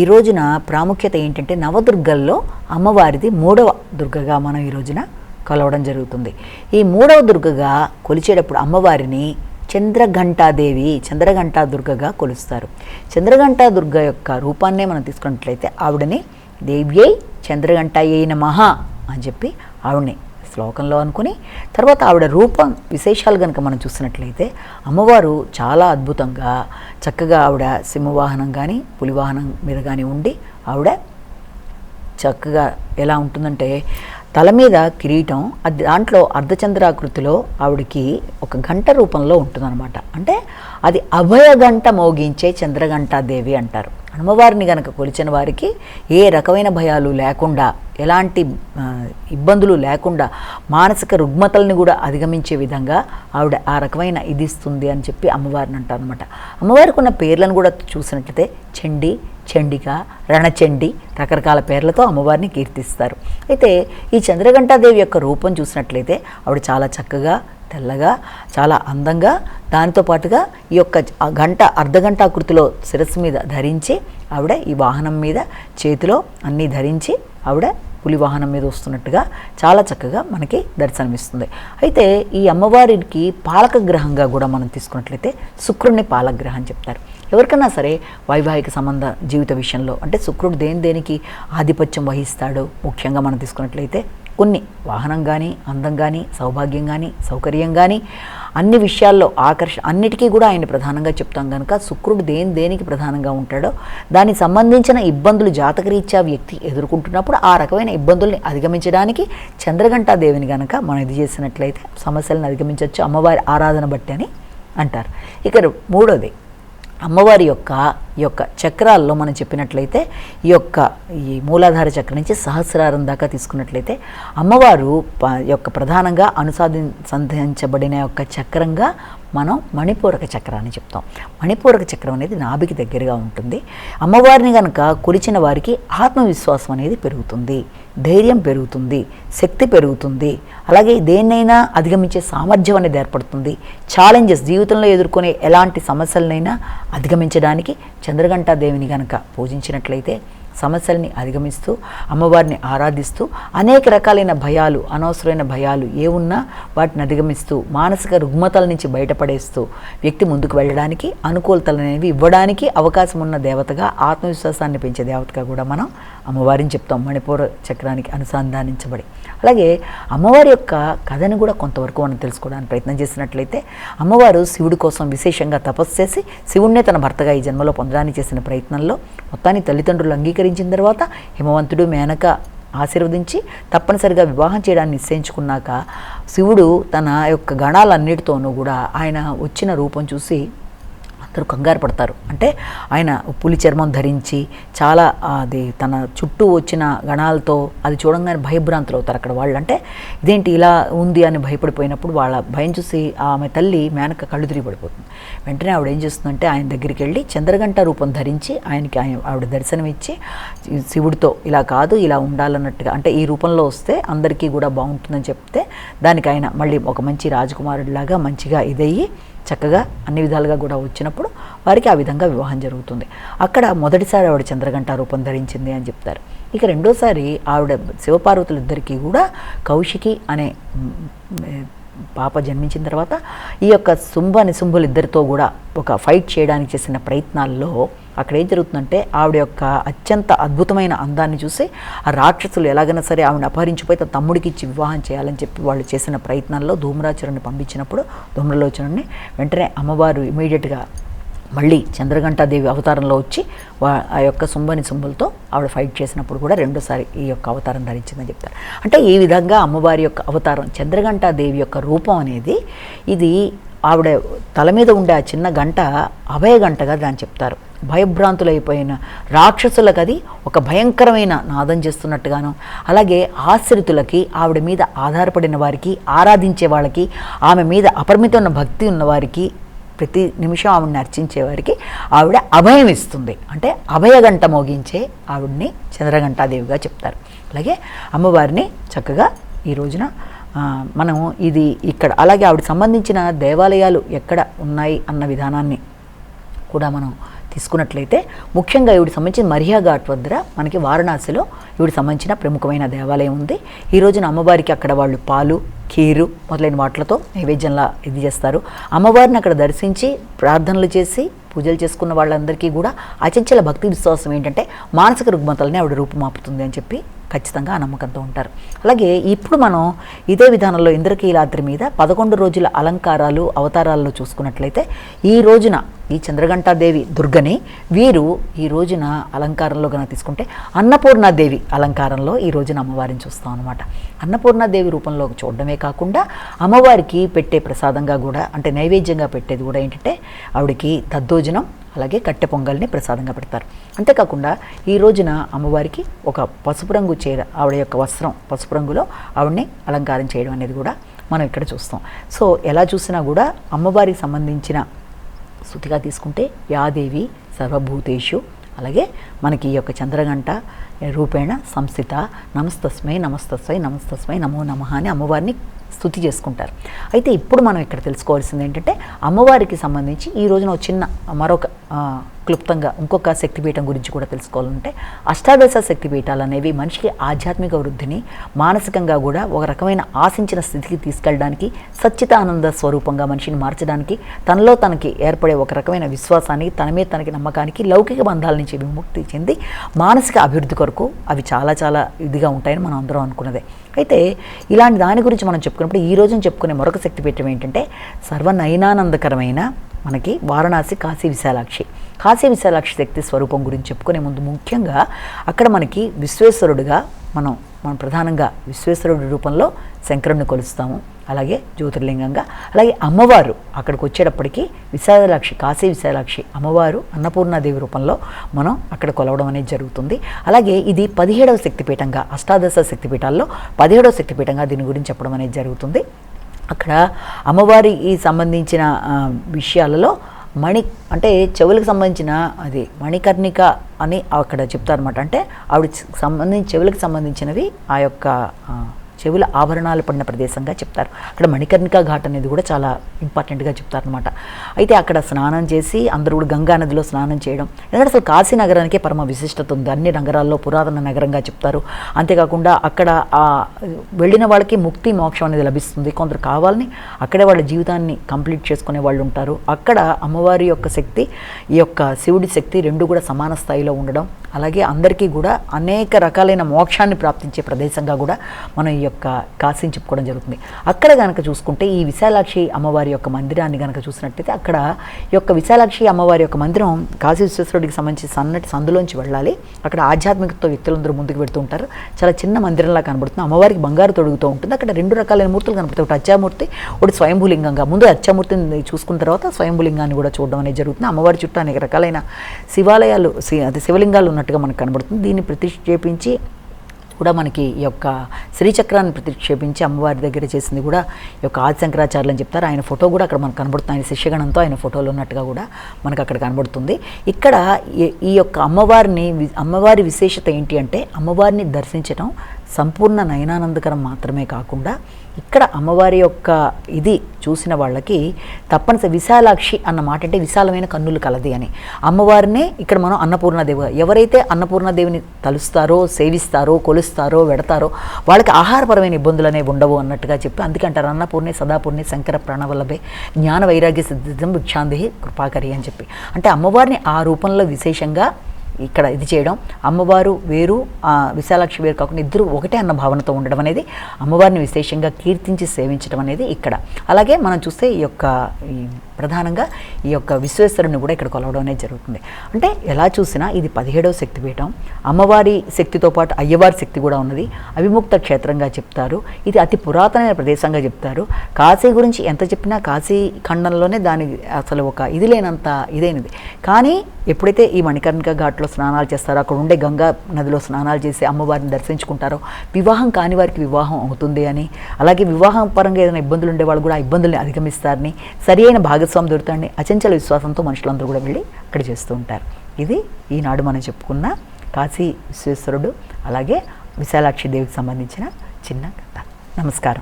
ఈ రోజున ప్రాముఖ్యత ఏంటంటే నవదుర్గల్లో అమ్మవారిది మూడవ దుర్గగా మనం ఈ రోజున కొలవడం జరుగుతుంది. ఈ మూడవ దుర్గగా కొలిచేటప్పుడు అమ్మవారిని చంద్రఘంటాదేవి చంద్రఘంటా దుర్గగా కొలుస్తారు. చంద్రఘంటా దుర్గ యొక్క రూపాన్నే మనం తీసుకున్నట్లయితే ఆవిడని దేవ్యై చంద్రఘంటాయై మహా అని చెప్పి ఆవిడని శ్లోకంలో అనుకుని తర్వాత ఆవిడ రూపం విశేషాలు కనుక మనం చూసినట్లయితే అమ్మవారు చాలా అద్భుతంగా చక్కగా ఆవిడ సింహవాహనం కానీ పులివాహనం మీద కానీ ఉండి ఆవిడ చక్కగా ఎలా ఉంటుందంటే తల మీద కిరీటం అది దాంట్లో అర్ధచంద్రాకృతిలో ఆవిడకి ఒక గంట రూపంలో ఉంటుందన్నమాట. అంటే అది అభయ గంట మోగించే చంద్రగంటాదేవి అంటారు. అమ్మవారిని గనక కొలిచిన వారికి ఏ రకమైన భయాలు లేకుండా ఎలాంటి ఇబ్బందులు లేకుండా మానసిక రుగ్మతల్ని కూడా అధిగమించే విధంగా ఆవిడ ఆ రకమైన ఇది ఇస్తుంది అని చెప్పి అమ్మవారిని అంటారు అనమాట అమ్మవారికి ఉన్న పేర్లను కూడా చూసినట్లయితే చండి చండిక రణచండి రకరకాల పేర్లతో అమ్మవారిని కీర్తిస్తారు. అయితే ఈ చంద్రఘంటాదేవి యొక్క రూపం చూసినట్లయితే ఆవిడ చాలా చక్కగా తెల్లగా చాలా అందంగా దానితో పాటుగా ఈ యొక్క గంట అర్ధగంట ఆకృతిలో శిరస్సు మీద ధరించి ఆవిడ ఈ వాహనం మీద చేతిలో అన్నీ ధరించి ఆవిడ పులి వాహనం మీద వస్తున్నట్టుగా చాలా చక్కగా మనకి దర్శనమిస్తుంది. అయితే ఈ అమ్మవారికి పాలక గ్రహంగా కూడా మనం తీసుకున్నట్లయితే శుక్రుడిని పాలగ్రహం చెప్తారు. ఎవరికైనా సరే వైవాహిక సంబంధ జీవిత విషయంలో అంటే శుక్రుడు దేని దేనికి ఆధిపత్యం వహిస్తాడో ముఖ్యంగా మనం తీసుకున్నట్లయితే కొన్ని వాహనం కానీ అందం కానీ సౌభాగ్యం కానీ సౌకర్యం కానీ అన్ని విషయాల్లో ఆకర్ష అన్నిటికీ కూడా ఆయన ప్రధానంగా చెప్తాం కనుక శుక్రుడు దేని దేనికి ప్రధానంగా ఉంటాడో దానికి సంబంధించిన ఇబ్బందులు జాతకరీత్యా వ్యక్తి ఎదుర్కొంటున్నప్పుడు ఆ రకమైన ఇబ్బందుల్ని అధిగమించడానికి చంద్రఘంటాదేవిని కనుక మనం ఇది చేసినట్లయితే సమస్యలను అధిగమించవచ్చు అమ్మవారి ఆరాధన బట్టి అని అంటారు. ఇక మూడోది అమ్మవారి యొక్క ఈ యొక్క చక్రాల్లో మనం చెప్పినట్లయితే ఈ యొక్క ఈ మూలాధార చక్రం నుంచి సహస్రారం దాకా తీసుకున్నట్లయితే అమ్మవారు యొక్క ప్రధానంగా అనుసాధి సంధించబడిన యొక్క చక్రంగా మనం మణిపూరక చక్రాన్ని చెప్తాం. మణిపూరక చక్రం అనేది నాభికి దగ్గరగా ఉంటుంది. అమ్మవారిని కనుక కొలిచిన వారికి ఆత్మవిశ్వాసం అనేది పెరుగుతుంది. ధైర్యం పెరుగుతుంది. శక్తి పెరుగుతుంది. అలాగే దేన్నైనా అధిగమించే సామర్థ్యం అనేది ఏర్పడుతుంది. ఛాలెంజెస్ జీవితంలో ఎదుర్కొనే ఎలాంటి సమస్యలనైనా అధిగమించడానికి చంద్రగంటాదేవిని కనుక పూజించినట్లయితే సమస్యల్ని అధిగమిస్తూ అమ్మవారిని ఆరాధిస్తూ అనేక రకాలైన భయాలు అనవసరమైన భయాలు ఏ ఉన్నా వాటిని అధిగమిస్తూ మానసిక రుగ్మతల నుంచి బయటపడేస్తూ వ్యక్తి ముందుకు వెళ్ళడానికి అనుకూలతలు అనేవి ఇవ్వడానికి అవకాశం ఉన్న దేవతగా ఆత్మవిశ్వాసాన్ని పెంచే దేవతగా కూడా మనం అమ్మవారిని చెప్తాం. మణిపూర చక్రానికి అనుసంధానించబడి. అలాగే అమ్మవారి యొక్క కథను కూడా కొంతవరకు మనం తెలుసుకోవడానికి ప్రయత్నం చేసినట్లయితే అమ్మవారు శివుడి కోసం విశేషంగా తపస్సు చేసి శివుణ్ణే తన భర్తగా ఈ జన్మలో పొందడానికి చేసిన ప్రయత్నంలో మొత్తాన్ని తల్లిదండ్రులు స్వీకరించిన తర్వాత హిమవంతుడు మేనక ఆశీర్వదించి తప్పనిసరిగా వివాహం చేయడాన్ని నిశ్చయించుకున్నాక శివుడు తన యొక్క గణాలన్నిటితోనూ కూడా ఆయన వచ్చిన రూపం చూసి అందరూ కంగారు పడతారు. అంటే ఆయన పులి చర్మం ధరించి చాలా అది తన చుట్టూ వచ్చిన గణాలతో అది చూడంగానే భయభ్రాంతులు అవుతారు అక్కడ వాళ్ళు. అంటే ఇదేంటి ఇలా ఉంది అని భయపడిపోయినప్పుడు వాళ్ళ భయం చూసి ఆమె తల్లి మేనక కళ్ళు తిరిగి పడిపోతుంది. వెంటనే ఆవిడ ఏం చేస్తుందంటే ఆయన దగ్గరికి వెళ్ళి చంద్రగంట రూపం ధరించి ఆయనకి ఆయన ఆవిడ దర్శనం ఇచ్చి శివుడితో ఇలా కాదు ఇలా ఉండాలన్నట్టుగా అంటే ఈ రూపంలో వస్తే అందరికీ కూడా బాగుంటుందని చెప్తే దానికి ఆయన మళ్ళీ ఒక మంచి రాజకుమారుడిలాగా మంచిగా ఇదయ్యి చక్కగా అన్ని విధాలుగా కూడా వచ్చినప్పుడు వారికి ఆ విధంగా వివాహం జరుగుతుంది. అక్కడ మొదటిసారి ఆవిడ చంద్రగంట రూపం ధరించింది అని చెప్తారు. ఇక రెండోసారి ఆవిడ శివపార్వతులిద్దరికీ కూడా కౌశికి అనే పాప జన్మించిన తర్వాత ఈ యొక్క శుంభ నిశుంభులిద్దరితో కూడా ఒక ఫైట్ చేయడానికి చేసిన ప్రయత్నాల్లో అక్కడ ఏం జరుగుతుందంటే ఆవిడ యొక్క అత్యంత అద్భుతమైన అందాన్ని చూసి ఆ రాక్షసులు ఎలాగైనా సరే ఆవిడ అపహరించిపోయి తన తమ్ముడికి ఇచ్చి వివాహం చేయాలని చెప్పి వాళ్ళు చేసిన ప్రయత్నాల్లో ధూమ్రాచరుని పంపించినప్పుడు ధూమ్రలోచనని వెంటనే అమ్మవారు ఇమీడియట్గా మళ్ళీ చంద్రఘంటాదేవి అవతారంలో వచ్చి వా ఆ యొక్క శుంభని శుంభులతో ఆవిడ ఫైట్ చేసినప్పుడు కూడా రెండోసారి ఈ యొక్క అవతారం ధరించిందని చెప్తారు. అంటే ఈ విధంగా అమ్మవారి యొక్క అవతారం చంద్రఘంటాదేవి యొక్క రూపం అనేది ఇది ఆవిడ తల మీద ఉండే ఆ చిన్న గంట అభయ గంటగా దాన్ని చెప్తారు. భయభ్రాంతులైపోయిన రాక్షసులకు అది ఒక భయంకరమైన నాదం చేస్తున్నట్టుగాను అలాగే ఆశ్రితులకి ఆవిడ మీద ఆధారపడిన వారికి ఆరాధించే వాళ్ళకి ఆమె మీద అపరిమితమైన భక్తి ఉన్న వారికి ప్రతి నిమిషం ఆవిడని అర్చించే వారికి ఆవిడ అభయం ఇస్తుంది. అంటే అభయగంట మోగించే ఆవిడ్ని చంద్రఘంటాదేవిగా చెప్తారు. అలాగే అమ్మవారిని చక్కగా ఈ రోజున మనం ఇది ఇక్కడ అలాగే ఆవిడ సంబంధించిన దేవాలయాలు ఎక్కడ ఉన్నాయి అన్న విధానాన్ని కూడా మనం తీసుకున్నట్లయితే ముఖ్యంగా ఈవిడికి సంబంధించిన మరియా ఘాట్ వద్ద మనకి వారణాసిలో ఈవిడికి సంబంధించిన ప్రముఖమైన దేవాలయం ఉంది. ఈ రోజున అమ్మవారికి అక్కడ వాళ్ళు పాలు కీరు మొదలైన వాటిలతో నైవేద్యంలా ఇది చేస్తారు. అమ్మవారిని అక్కడ దర్శించి ప్రార్థనలు చేసి పూజలు చేసుకున్న వాళ్ళందరికీ కూడా అచంచల భక్తి విశ్వాసం ఏంటంటే మానసిక రుగ్మతల్ని ఆవిడ రూపుమాపుతుంది అని చెప్పి ఖచ్చితంగా ఆ నమ్మకంతో ఉంటారు. అలాగే ఇప్పుడు మనం ఇదే విధానంలో ఇంద్రకీలాద్రి మీద పదకొండు రోజుల అలంకారాలు అవతారాల్లో చూసుకున్నట్లయితే ఈ రోజున ఈ చంద్రఘంటాదేవి దుర్గని వీరు ఈ రోజున అలంకారంలో కనుక తీసుకుంటే అన్నపూర్ణాదేవి అలంకారంలో ఈ రోజున అమ్మవారిని చూస్తాం అనమాట అన్నపూర్ణాదేవి రూపంలో చూడడమే కాకుండా అమ్మవారికి పెట్టే ప్రసాదంగా కూడా అంటే నైవేద్యంగా పెట్టేది కూడా ఏంటంటే ఆవిడకి దద్దోజనం అలాగే కట్టె పొంగల్ని ప్రసాదంగా పెడతారు. అంతేకాకుండా ఈ రోజున అమ్మవారికి ఒక పసుపు రంగు చీర ఆవిడ యొక్క వస్త్రం పసుపు రంగులో ఆవిడని అలంకారం చేయడం అనేది కూడా మనం ఇక్కడ చూస్తాం. సో ఎలా చూసినా కూడా అమ్మవారికి సంబంధించిన శృతిగా తీసుకుంటే యాదేవి సర్వభూతేషు అలాగే మనకి ఈ యొక్క చంద్రగంట రూపేణ సంస్థిత నమస్తస్మై నమస్తస్మై నమస్తస్మై నమో నమ అని అమ్మవారిని స్థుతి చేసుకుంటారు. అయితే ఇప్పుడు మనం ఇక్కడ తెలుసుకోవాల్సింది ఏంటంటే అమ్మవారికి సంబంధించి ఈ రోజున చిన్న మరొక క్లుప్తంగా ఇంకొక శక్తిపీఠం గురించి కూడా తెలుసుకోవాలంటే అష్టాదశ శక్తిపీఠాలు అనేవి మనిషికి ఆధ్యాత్మిక వృద్ధిని మానసికంగా కూడా ఒక రకమైన ఆశించిన స్థితికి తీసుకెళ్ళడానికి సచ్చితానంద స్వరూపంగా మనిషిని మార్చడానికి తనలో తనకి ఏర్పడే ఒక రకమైన విశ్వాసానికి తన మీద తనకి నమ్మకానికి లౌకిక బంధాల నుంచి విముక్తి చెంది మానసిక అభివృద్ధి కొరకు అవి చాలా చాలా ఇదిగా ఉంటాయని మనం అందరం అనుకున్నదే. అయితే ఇలాంటి దాని గురించి మనం చెప్పుకున్నప్పుడు ఈ రోజున చెప్పుకునే మరొక శక్తిపీఠం ఏంటంటే సర్వనయనానందకరమైన మనకి వారణాసి కాశీ విశాలాక్షి. కాశీ విశాలాక్షి శక్తి స్వరూపం గురించి చెప్పుకునే ముందు ముఖ్యంగా అక్కడ మనకి విశ్వేశ్వరుడుగా మనం మనం ప్రధానంగా విశ్వేశ్వరుడి రూపంలో శంకరుడిని కొలుస్తాము. అలాగే జ్యోతిర్లింగంగా అలాగే అమ్మవారు అక్కడికి వచ్చేటప్పటికి విశాలాక్షి కాశీ విశాలాక్షి అమ్మవారు అన్నపూర్ణాదేవి రూపంలో మనం అక్కడ కొలవడం అనేది జరుగుతుంది. అలాగే ఇది పదిహేడవ శక్తిపీఠంగా అష్టాదశ శక్తిపీఠాల్లో పదిహేడవ శక్తిపీఠంగా దీని గురించి చెప్పడం అనేది జరుగుతుంది. అక్కడ అమ్మవారికి సంబంధించిన విషయాలలో మణి అంటే చెవులకు సంబంధించిన అది మణికర్ణిక అని అక్కడ చెప్తారనమాట అంటే ఆవిడ సంబంధించి చెవులకు సంబంధించినవి ఆ యొక్క చెవుల ఆభరణాలు పడిన ప్రదేశంగా చెప్తారు. అక్కడ మణికర్ణిక ఘాట్ అనేది కూడా చాలా ఇంపార్టెంట్గా చెప్తారనమాట అయితే అక్కడ స్నానం చేసి అందరూ కూడా గంగా నదిలో స్నానం చేయడం ఎందుకంటే అసలు కాశీ నగరానికే పరమ విశిష్టత ఉంది. అన్ని నగరాల్లో పురాతన నగరంగా చెప్తారు. అంతేకాకుండా అక్కడ వెళ్ళిన వాళ్ళకి ముక్తి మోక్షం అనేది లభిస్తుంది. కొందరు కావాలని అక్కడే వాళ్ళ జీవితాన్ని కంప్లీట్ చేసుకునే వాళ్ళు ఉంటారు. అక్కడ అమ్మవారి యొక్క శక్తి ఈ యొక్క శివుడి శక్తి రెండు కూడా సమాన స్థాయిలో ఉండడం అలాగే అందరికీ కూడా అనేక రకాలైన మోక్షాన్ని ప్రాప్తించే ప్రదేశంగా కూడా మనం ఈ యొక్క కాశీని చెప్పుకోవడం జరుగుతుంది. అక్కడ కనుక చూసుకుంటే ఈ విశాలాక్షి అమ్మవారి యొక్క మందిరాన్ని కనుక చూసినట్టయితే అక్కడ ఈ యొక్క విశాలాక్షి అమ్మవారి యొక్క మందిరం కాశీ విశ్వేశ్వరుడికి సంబంధించి సన్నటి సందులోంచి వెళ్ళాలి. అక్కడ ఆధ్యాత్మికతో వ్యక్తులందరూ ముందుకు పెడుతూ ఉంటారు. చాలా చిన్న మందిరంలా కనబడుతుంది. అమ్మవారికి బంగారు తొడుగుతూ ఉంటుంది. అక్కడ రెండు రకాలైన మూర్తులు కనబడతాయి ఒకటి అచ్చామూర్తి ఒకటి స్వయంభూలింగంగా. ముందు అచ్చామూర్తిని చూసుకున్న తర్వాత స్వయంభూలింగాన్ని కూడా చూడడం అనేది జరుగుతుంది. అమ్మవారి చుట్టూ అనేక రకాలైన శివాలయాలు అదే అది శివలింగాలు ఉన్నట్టుగా మనకు కనబడుతుంది. దీన్ని ప్రతిక్షేపించి కూడా మనకి ఈ యొక్క శ్రీచక్రాన్ని ప్రతిక్షేపించి అమ్మవారి దగ్గర చేసింది కూడా ఈ యొక్క ఆదిశంకరాచార్యులు అని చెప్తారు. ఆయన ఫోటో కూడా అక్కడ మనకు కనబడుతుంది. ఆయన శిష్యగణంతో ఆయన ఫోటోలు ఉన్నట్టుగా కూడా మనకు అక్కడ కనబడుతుంది. ఇక్కడ ఈ- యొక్క అమ్మవారిని అమ్మవారి విశేషత ఏంటి అంటే అమ్మవారిని దర్శించడం సంపూర్ణ నయనానందకరం మాత్రమే కాకుండా ఇక్కడ అమ్మవారి యొక్క ఇది చూసిన వాళ్ళకి తప్పనిసరి విశాలాక్షి అన్న మాట అంటే విశాలమైన కన్నులు కలది అని. అమ్మవారినే ఇక్కడ మనం అన్నపూర్ణదేవి ఎవరైతే అన్నపూర్ణదేవిని తలుస్తారో సేవిస్తారో కొలుస్తారో వెడతారో వాళ్ళకి ఆహారపరమైన ఇబ్బందులు అనేవి ఉండవు అన్నట్టుగా చెప్పి అందుకంటారు అన్నపూర్ణి సదాపూర్ణి శంకర ప్రాణవల్లభే జ్ఞాన వైరాగ్య సిద్ధితం భిక్షాందేహి కృపాకరి అని చెప్పి. అంటే అమ్మవారిని ఆ రూపంలో విశేషంగా ఇక్కడ ఇది చేయడం. అమ్మవారు వేరు విశాలాక్షి వేరు కాకుండా ఇద్దరు ఒకటే అన్న భావనతో ఉండడం అనేది అమ్మవారిని విశేషంగా కీర్తించి సేవించడం అనేది ఇక్కడ. అలాగే మనం చూస్తే ఈ యొక్క ఈ ప్రధానంగా ఈ యొక్క విశ్వేశ్వరుని కూడా ఇక్కడ కొలవడం అనేది జరుగుతుంది. అంటే ఎలా చూసినా ఇది పదిహేడవ శక్తిపీఠం. అమ్మవారి శక్తితో పాటు అయ్యవారి శక్తి కూడా ఉన్నది. అవిముక్త క్షేత్రంగా చెప్తారు. ఇది అతి పురాతనమైన ప్రదేశంగా చెప్తారు. కాశీ గురించి ఎంత చెప్పినా కాశీ ఖండంలోనే దాని అసలు ఒక ఇది లేనంత ఇదైనది. కానీ ఎప్పుడైతే ఈ మణికర్ణిక ఘాట్లో స్నానాలు చేస్తారో అక్కడ ఉండే గంగా నదిలో స్నానాలు చేసి అమ్మవారిని దర్శించుకుంటారో వివాహం కాని వారికి వివాహం అవుతుంది అని అలాగే వివాహం పరంగా ఏదైనా ఇబ్బందులు ఉండే వాళ్ళు కూడా ఆ ఇబ్బందుల్ని అధిగమిస్తారని సరి అయిన భాగస్వామి దొరుకుతారని అచంచల విశ్వాసంతో మనుషులందరూ కూడా వెళ్ళి అక్కడ చేస్తూ ఉంటారు. ఇది ఈనాడు మనం చెప్పుకున్న కాశీ విశ్వేశ్వరుడు అలాగే విశాలాక్షి దేవికి సంబంధించిన చిన్న కథ. నమస్కారం.